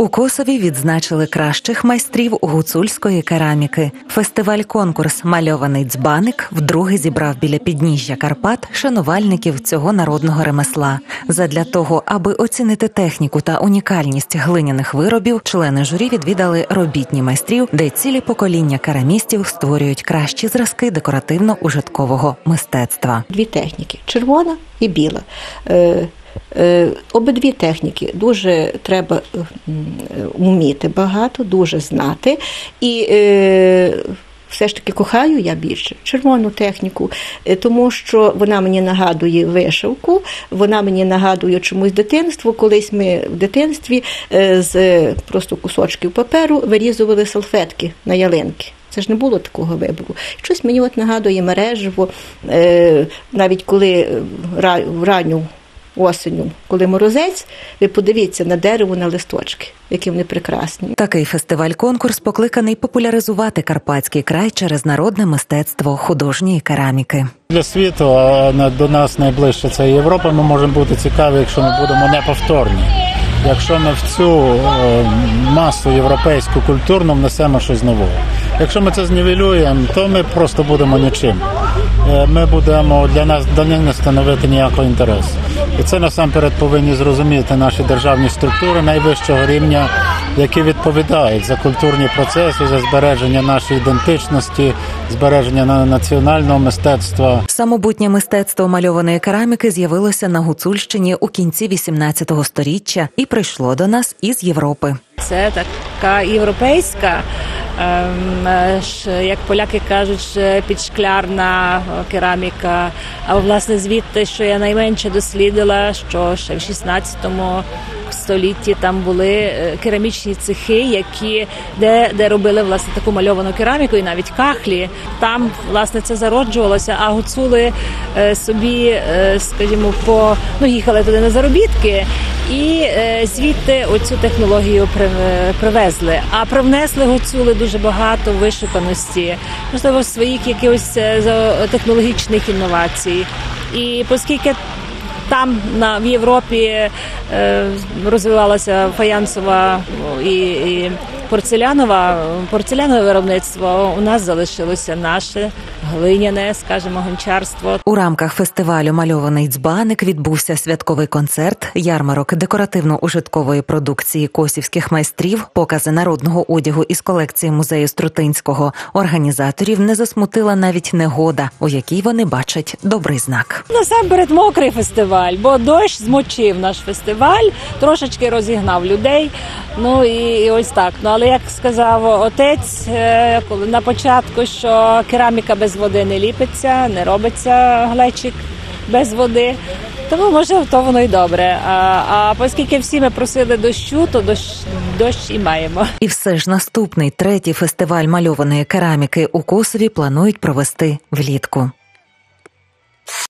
У Косові відзначили кращих майстрів гуцульської кераміки. Фестиваль-конкурс Мальований дзбаник вдруге зібрав біля підніжжя Карпат шанувальників цього народного ремесла. Задля того, аби оцінити техніку та унікальність глиняних виробів, члени журі відвідали робітні майстрів, де цілі покоління керамістів створюють кращі зразки декоративно-ужиткового мистецтва. Дві техніки червона і біла. Е, е, Обидві техніки дуже треба е, вміти багато, дуже знати. І е, все ж таки кохаю я більше червону техніку, е, тому що вона мені нагадує вишивку, вона мені нагадує чомусь дитинство. Колись ми в дитинстві е, з е, просто кусочків паперу вирізували салфетки на ялинки. Це ж не було такого вибору. Щось мені от нагадує мережево, е, навіть коли е, в ранню осеню, коли морозець, ви подивіться на дерево, на листочки, які вони прекрасні. Такий фестиваль-конкурс покликаний популяризувати карпатський край через народне мистецтво художньої кераміки. Для світу, а на- до нас найближче це Європа, ми можемо бути цікаві, якщо ми будемо неповторні. Якщо ми в цю е, масу європейську культурну внесемо щось нового. Якщо ми це знівелюємо, то ми просто будемо нічим. Е, Ми будемо для нас для них не становити ніякого інтересу. І це насамперед повинні зрозуміти наші державні структури найвищого рівня, які відповідають за культурні процеси, за збереження нашої ідентичності, збереження національного мистецтва. Самобутнє мистецтво мальованої кераміки з'явилося на Гуцульщині у кінці 18 століття і прийшло до нас із Європи. Це така європейська, як поляки кажуть, підшклярна е, кераміка. А власне звідти, що я найменше дослідила, що ще в 16 столітті там були е, керамічні цехи, які де, де робили власне таку мальовану кераміку, і навіть кахлі. Там власне це зароджувалося. А гуцули е, собі, е, скажімо, по ну їхали туди на заробітки. І е, звідти оцю технологію при- привезли. А привнесли гуцули дуже багато вишуканості, можливо, своїх якихось е, технологічних інновацій. І оскільки там на в Європі е, розвивалася фаянсова і, і порцелянова порцелянове виробництво. У нас залишилося наше глиняне, скажімо, гончарство. У рамках фестивалю Мальований дзбаник відбувся святковий концерт, ярмарок декоративно-ужиткової продукції косівських майстрів, покази народного одягу із колекції музею Струтинського. Організаторів не засмутила навіть негода, у якій вони бачать добрий знак. Насамперед мокрий фестиваль, бо дощ змочив наш фестиваль, трошечки розігнав людей. Ну і, і ось так. Ну але як сказав отець, е, на початку, що кераміка без води не ліпиться, не робиться глечик без води. Тому може то воно й добре. А, а оскільки всі ми просили дощу, то дощ, дощ і маємо. І все ж наступний третій фестиваль мальованої кераміки у Косові планують провести влітку.